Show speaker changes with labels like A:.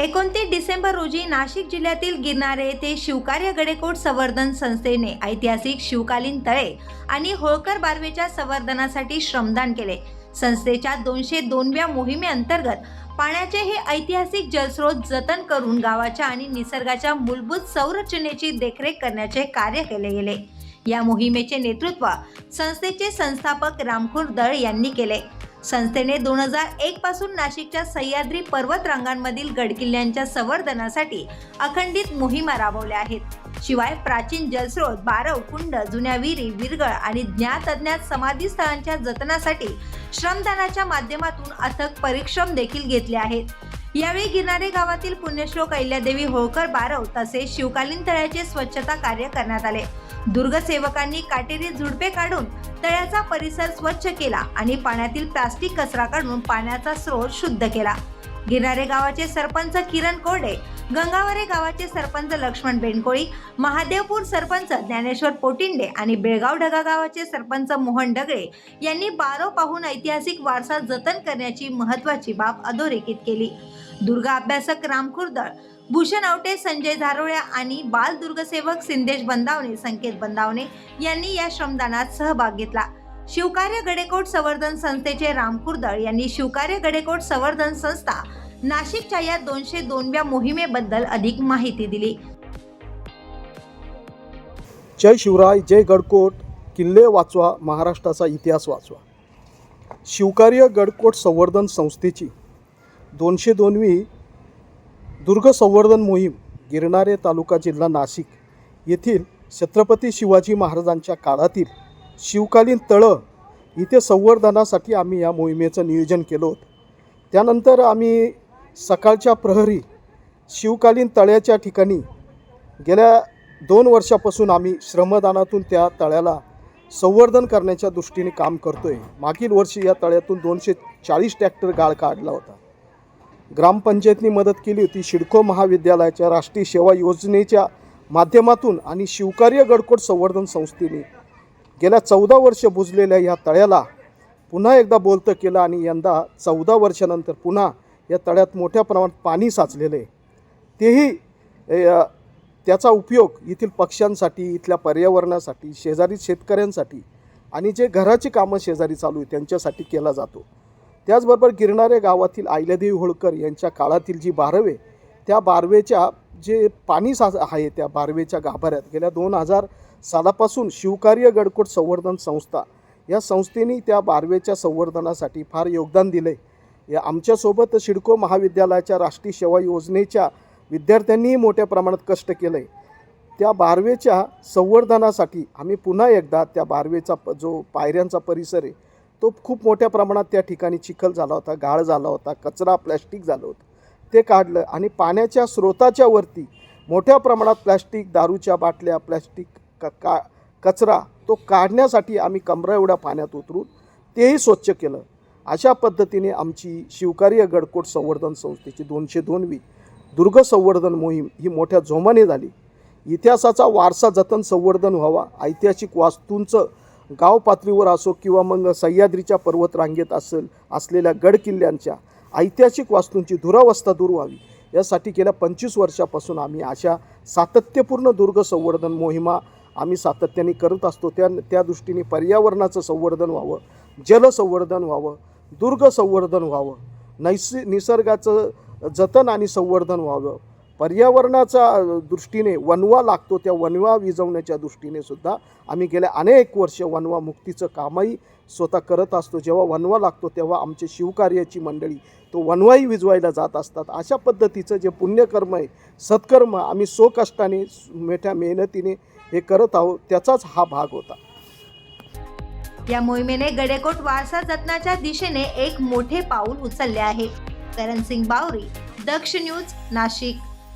A: एकोणतीस डिसेंबर रोजी नाशिक जिल्ह्यातील गिरणारे येथे शिवकार्य गडेकोट संवर्धन संस्थेने ऐतिहासिक शिवकालीन तळे आणि होळकर बारवेच्या संवर्धनासाठी श्रमदान केले. संस्थेच्या दोनशे दोनव्या मोहिमेअंतर्गत पाण्याचे हे ऐतिहासिक जलस्रोत जतन करून गावाच्या आणि निसर्गाच्या मूलभूत संरचनेची देखरेख करण्याचे कार्य केले गेले. या मोहिमेचे नेतृत्व संस्थेचे संस्थापक रामखोर दळ यांनी केले. संस्थेने दोन हजार एक पासून नाशिकच्या सह्याद्री पर्वत रांगांमधील गडकिल्ल्यांच्या संवर्धनासाठी अखंडित मोहिमा राबवल्या आहेत. शिवाय प्राचीन जलस्रोत बारव कुंड जुन्या विहिरी विरगळ आणि ज्ञात अज्ञात समाधी स्थळांच्या जतनासाठी श्रमदानाच्या माध्यमातून अथक परिश्रम देखील घेतले आहेत. यावेळी गिरणारे गावातील पुण्यश्लोक अहिल्यादेवी होळकर बारव तसेच शिवकालीन तळ्याचे स्वच्छता कार्य करण्यात आले. दुर्गसेवकांनी काटेरी झुडपे काढून तळ्याचा परिसर स्वच्छ केला आणि पाण्यातील प्लास्टिक कचरा काढून पाण्याचा स्रोत शुद्ध केला. गिरणारे गावाचे सरपंच किरण कोरडे गंगावरे गावाचे सरपंच लक्ष्मण बेनकोळी महादेवपूर सरपंच ज्ञानेश्वर पोटिंडे आणि बेळगाव ढगा गावाचे सरपंच मोहन डगळे यांनी बारो पाहून ऐतिहासिक वारसा जतन करण्याची महत्वाची बाब अधोरेखित केली. दुर्गा अभ्यासक राम खुर्दळ भूषण आवटे संजय धारोळ्या आणि बाल दुर्गसेवक सिंदेश बंदावणे संकेत बंदावणे यांनी या श्रमदानात सहभाग घेतला. शिवकार्य गडेकोट संवर्धन संस्थेचे राम कुर्दळ यांनी शिवकार्य गडेकोट संवर्धन संस्था नाशिकच्या या दोनशे दोनव्या मोहिमेबद्दल अधिक माहिती दिली.
B: जय शिवराय जय गडकोट. किल्ले वाचवा महाराष्ट्राचा इतिहास वाचवा. शिवकार्य गडकोट संवर्धन संस्थेची दोनशे दोनवी दुर्ग संवर्धन मोहीम गिरणारे तालुका जिल्हा नाशिक येथील छत्रपती शिवाजी महाराजांच्या काळातील शिवकालीन तळं इथे संवर्धनासाठी आम्ही या मोहिमेचं नियोजन केलं होतं. त्यानंतर आम्ही सकाळच्या प्रहरी शिवकालीन तळ्याच्या ठिकाणी गेल्या दोन वर्षापासून आम्ही श्रमदानातून त्या तळ्याला संवर्धन करण्याच्या दृष्टीने काम करतो आहे मागील वर्षी या तळ्यातून दोनशे चाळीस ट्रॅक्टर गाळ काढला होता. ग्रामपंचायतनी मदत केली होती. शिडको महाविद्यालयाच्या राष्ट्रीय सेवा योजनेच्या माध्यमातून आणि शिवकार्य गडकोट संवर्धन संस्थेने गेल्या चौदा वर्ष बुजलेल्या या तळ्याला पुन्हा एकदा बोलतं केलं आणि यंदा चौदा वर्षानंतर पुन्हा या तळ्यात मोठ्या प्रमाणात पाणी साचलेलं आहे. तेही त्याचा उपयोग येथील पक्ष्यांसाठी इथल्या पर्यावरणासाठी शेजारी शेतकऱ्यांसाठी आणि जे घराची कामं शेजारी चालू आहे त्यांच्यासाठी केला जातो. त्याचबरोबर गिरणारे गावातील आयल्यादेवी होळकर यांच्या काळातील जी बारवे त्या बारवेच्या जे पाणी सा आहे त्या बारवेच्या गाभाऱ्यात गेल्या दोन हजार सालापासून शिवकार्य गडकोट संवर्धन संस्था या संस्थेने त्या बारवेच्या संवर्धनासाठी फार योगदान दिलं. आहे या आमच्यासोबत शिडको महाविद्यालयाच्या राष्ट्रीय सेवा योजनेच्या विद्यार्थ्यांनीही मोठ्या प्रमाणात कष्ट केलं. आहे त्या बारवेच्या संवर्धनासाठी आम्ही पुन्हा एकदा त्या बारवेचा प जो पायऱ्यांचा परिसर आहे तो खूप मोठ्या प्रमाणात त्या ठिकाणी चिखल झाला होता गाळ झाला होता कचरा प्लॅस्टिक झालं होतं. ते काढलं आणि पाण्याच्या स्रोताच्या वरती मोठ्या प्रमाणात प्लॅस्टिक दारूच्या बाटल्या प्लॅस्टिक क का कचरा तो काढण्यासाठी आम्ही कमरा एवढ्या पाण्यात उतरून तेही स्वच्छ केलं. अशा पद्धतीने आमची शिवकार्य गडकोट संवर्धन संस्थेची दोनशे दोनवी दुर्ग संवर्धन मोहीम ही मोठ्या जोमाने झाली. इतिहासाचा वारसा जतन संवर्धन व्हावा ऐतिहासिक वास्तूंचं गाव पातळीवर असो किंवा मग सह्याद्रीच्या पर्वतरांगेत असेल असलेल्या गड किल्ल्यांच्या ऐतिहासिक वास्तूंची दुरावस्था दूर व्हावी. यासाठी गेल्या पंचवीस वर्षापासून आम्ही अशा सातत्यपूर्ण दुर्ग संवर्धन मोहिमा आम्ही सातत्याने करत असतो. त्या त्या दृष्टीने पर्यावरणाचं संवर्धन व्हावं जलसंवर्धन व्हावं दुर्ग संवर्धन व्हावं नैस निसर्गाचं जतन आणि संवर्धन व्हावं. पर्यावरणाचा दृष्टीने वनवा लागतो त्या वनवा विजवण्याच्या दृष्टीने सुद्धा आम्ही गेल्या अनेक वर्ष वनवा मुक्तीचं कामही स्वतः करत असतो. जेव्हा वनवा लागतो तेव्हा आमचे शिवकार्याची मंडळी तो वनवाही विजवायला जात असतात. अशा पद्धतीचं जे पुण्यकर्म आहे सत्कर्म आम्ही स्वकष्टाने मोठ्या मेहनतीने हे करत आहोत त्याचाच हा भाग होता.
A: या मोहिमेने गडेकोट वारसा जतनाच्या दिशेने एक मोठे पाऊल उचलले आहे. करण सिंग बावरी दक्ष न्यूज नाशिक.